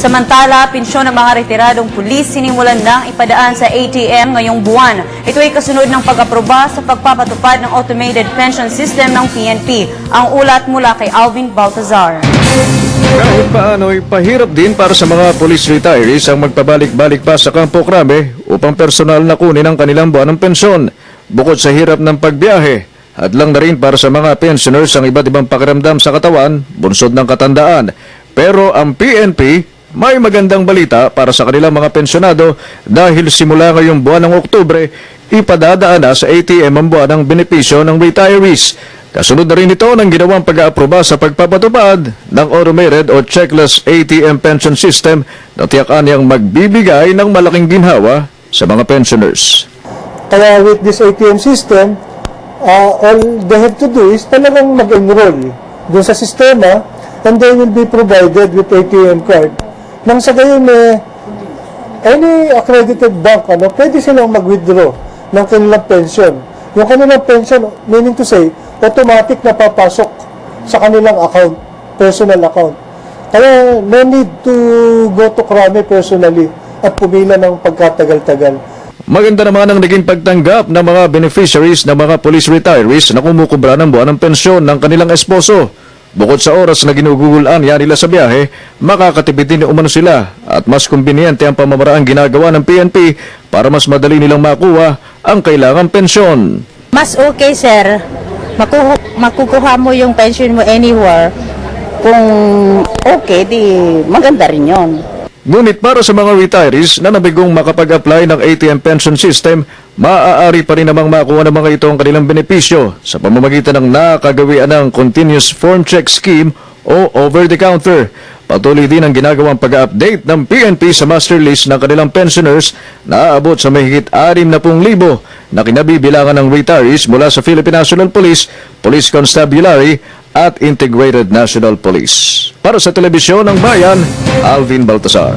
Samantala, pensyon ng mga retiradong pulis sinimulan ng ipadaan sa ATM ngayong buwan. Ito ay kasunod ng pag-aproba sa pagpapatupad ng automated pension system ng PNP. Ang ulat mula kay Alvin Baltazar. Kahit paano ay pahirap din para sa mga police retirees ang magpabalik-balik pa sa Kampo Krame upang personal na kunin ang kanilang buwan ng pensyon. Bukod sa hirap ng pagbiyahe, hadlang na rin para sa mga pensioners ang iba't ibang pakiramdam sa katawan, bunsod ng katandaan. Pero ang PNP may magandang balita para sa kanilang mga pensionado dahil simula ngayong buwan ng Oktubre, ipadadaan na sa ATM ang buwan ng benepisyo ng retirees. Kasunod na rin ito ng ginawang pag-aaproba sa pagpapatupad ng automated o checkless ATM pension system na tiyakan niyang magbibigay ng malaking ginhawa sa mga pensioners. Kaya with this ATM system, uh, all they have to do is talagang mag-enroll dun sa sistema and they will be provided with ATM card. Nang sa gayon, eh, any accredited bank, ano, pwede silang mag-withdraw ng kanilang pension. Yung kanilang pension, meaning to say, automatic na papasok sa kanilang account, personal account. Kaya no need to go to Krame personally at pumila ng pagkatagal-tagal. Maganda naman ang naging pagtanggap ng mga beneficiaries ng mga police retirees na kumukubra ng buwan ng pensyon ng kanilang esposo. Bukod sa oras na ginugugulan yan nila sa biyahe, makakatipid din umano sila at mas kumbiniyente ang pamamaraang ginagawa ng PNP para mas madali nilang makuha ang kailangang pensyon. Mas okay, sir. Makuha, makukuha mo yung pension mo anywhere. Kung okay, di maganda rin yon. Ngunit para sa mga retirees na nabigong makapag-apply ng ATM pension system, maaari pa rin namang makuha ng mga ito ang kanilang benepisyo sa pamamagitan ng nakagawian ng Continuous Form Check Scheme o over-the-counter. Patuloy din ang ginagawang pag-update ng PNP sa master list ng kanilang pensioners na aabot sa mahigit 60,000 na kinabibilangan ng retirees mula sa Philippine National Police, Police Constabulary at Integrated National Police. Para sa Telebisyon ng Bayan, Alvin Baltasar.